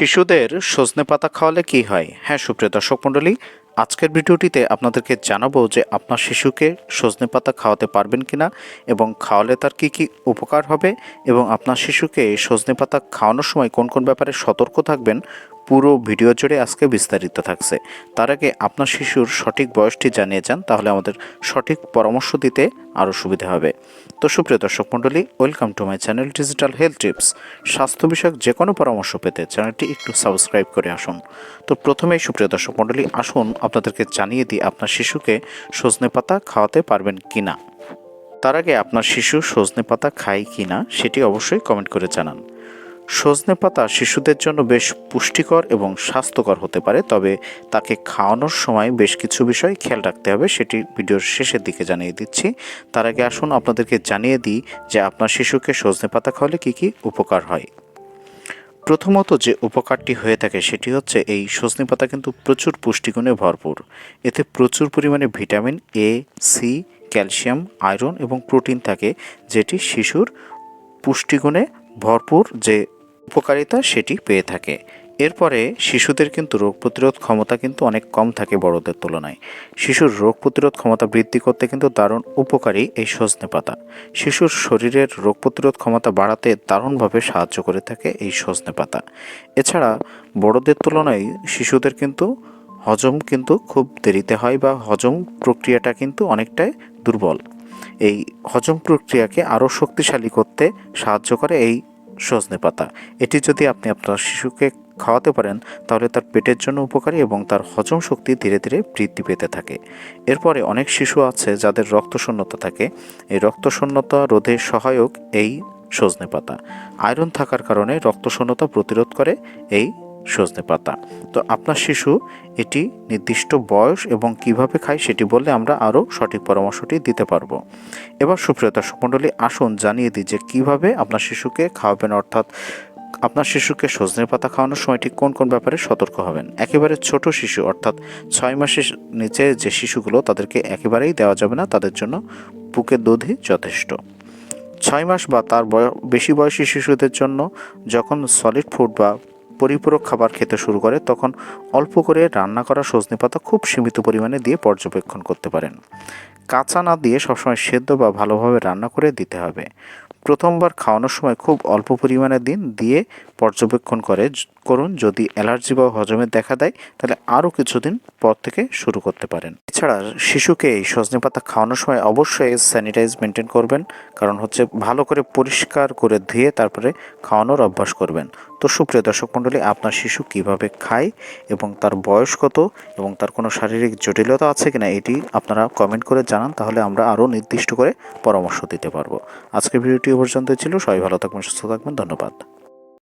শিশুদের সজনে পাতা খাওয়ালে কি হয়? হ্যাঁ সুপ্রিয় দর্শক মণ্ডলী, আজকের ভিডিওটিতে আপনাদেরকে জানাব যে আপনার শিশুকে সজনে পাতা খাওয়াতে পারবেন কিনা এবং খাওয়ালে তার কি কি উপকার হবে এবং আপনার শিশুকে সজনে পাতা খাওয়ানোর সময় কোন কোন ব্যাপারে সতর্ক থাকবেন পুরো ভিডিও জুড়ে আজকে বিস্তারিত থাকছে। তার আগে আপনার শিশুর সঠিক বয়সটি জানিয়ে যান, তাহলে আমাদের সঠিক পরামর্শ দিতে আরও সুবিধা হবে। তো সুপ্রিয় দর্শক মণ্ডলী welcome to my channel digital health tips স্বাস্থ্য বিষয়ক যে কোনো পরামর্শ পেতে চ্যানেলটি একটু সাবস্ক্রাইব করে আসুন। তো প্রথমেই সুপ্রিয় দর্শক মণ্ডলী, আসুন আপনাদেরকে জানিয়ে দিই আপনার শিশুকে সজনে পাতা খাওয়াতে পারবেন কি না তার আগে আপনার শিশু সজনে পাতা খায় কি না সেটি অবশ্যই কমেন্ট করে জানান। সজনে পাতা শিশুদের জন্য বেশ পুষ্টিকর এবং স্বাস্থ্যকর হতে পারে, তবে তাকে খাওয়ানোর সময় বেশ কিছু বিষয় খেয়াল রাখতে হবে, সেটি ভিডিওর শেষের দিকে জানিয়ে দিচ্ছি। তার আগে আসুন আপনাদেরকে জানিয়ে দিই যে আপনার শিশুকে সজনে পাতা খাওয়ালে কী কী উপকার হয়। প্রথমত যে উপকারটি হয়ে থাকে সেটি হচ্ছে এই সজনে পাতা কিন্তু প্রচুর পুষ্টিগুণে ভরপুর। এতে প্রচুর পরিমাণে vitamin A C calcium, iron এবং প্রোটিন থাকে, যেটি শিশুর পুষ্টিগুণে ভরপুর, যে উপকারিতা সেটি পেয়ে থাকে। এরপরে শিশুদের কিন্তু রোগ প্রতিরোধ ক্ষমতা কিন্তু অনেক কম থাকে বড়দের তুলনায়। শিশুর রোগ প্রতিরোধ ক্ষমতা বৃদ্ধি করতে কিন্তু দারুণ উপকারী এই সজনে পাতা। শিশুর শরীরের রোগ প্রতিরোধ ক্ষমতা বাড়াতে দারুণভাবে সাহায্য করে থাকে এই সজনে পাতা। এছাড়া বড়দের তুলনায় শিশুদের কিন্তু হজম কিন্তু খুব দেরিতে হয় বা হজম প্রক্রিয়াটা কিন্তু অনেকটাই দুর্বল। এই হজম প্রক্রিয়াকে আরও শক্তিশালী করতে সাহায্য করে এই সজনে পাতা। এটি যদি আপনি আপনার শিশুকে খাওয়াতে পারেন, তাহলে তার পেটের জন্য উপকারী এবং তার হজম শক্তি ধীরে ধীরে বৃদ্ধি পেতে থাকে। এরপরে অনেক শিশু আছে যাদের রক্তশূন্যতা থাকে। এই রক্তশূন্যতা রোধে সহায়ক এই সজনে পাতা। আয়রন থাকার কারণে রক্তশূন্যতা প্রতিরোধ করে এই সজনে পাতা। তো আপনার শিশু এটি নির্দিষ্ট বয়স এবং কীভাবে খায় সেটি বললে আমরা আরও সঠিক পরামর্শটি দিতে পারব। এবার সুপ্রিয় দর্শক আসুন জানিয়ে দিই যে কীভাবে আপনার শিশুকে খাওয়াবেন, অর্থাৎ আপনার শিশুকে সজনে পাতা খাওয়ানোর সময় ঠিক কোন কোন ব্যাপারে সতর্ক হবেন? একেবারে ছোট শিশু, অর্থাৎ ছয় মাসের নিচে যে শিশুগুলো, তাদেরকে একেবারেই দেওয়া যাবে না, তাদের জন্য বুকের দুধই যথেষ্ট। ছয় মাস বা তার বয়, বেশি বয়সী শিশুদের জন্য যখন সলিড ফুড বা পরিপূরক খাবার খেতে শুরু করে, তখন অল্প করে রান্না করা সজনে পাতা খুব সীমিত পরিমাণে দিয়ে পর্যবেক্ষণ করতে পারেন। কাঁচা না দিয়ে সবসময় সেদ্ধ বা ভালোভাবে রান্না করে দিতে হবে। প্রথমবার খাওয়ানোর সময় খুব অল্প পরিমাণে দিন দিয়ে পর্যবেক্ষণ করে করুন। যদি অ্যালার্জি বা হজমের দেখা দেয়, তাহলে আরও কিছুদিন পর থেকে শুরু করতে পারেন। এছাড়া শিশুকে এই সজনে পাতা খাওয়ানোর সময় অবশ্যই স্যানিটাইজ মেনটেন করবেন। কারণ হচ্ছে ভালো করে পরিষ্কার করে ধুয়ে তারপরে খাওয়ানোর অভ্যাস করবেন। তো সুপ্রিয় দর্শক মণ্ডলী, আপনার শিশু কীভাবে খায় এবং তার বয়স কত এবং তার কোনো শারীরিক জটিলতা আছে কিনা এটি আপনারা কমেন্ট করে জানান, তাহলে আমরা আরও নির্দিষ্ট করে পরামর্শ দিতে পারব। আজকের ভিডিওটি পর্যন্ত ছিল। সবাই ভালো থাকবেন, সুস্থ থাকবেন। ধন্যবাদ।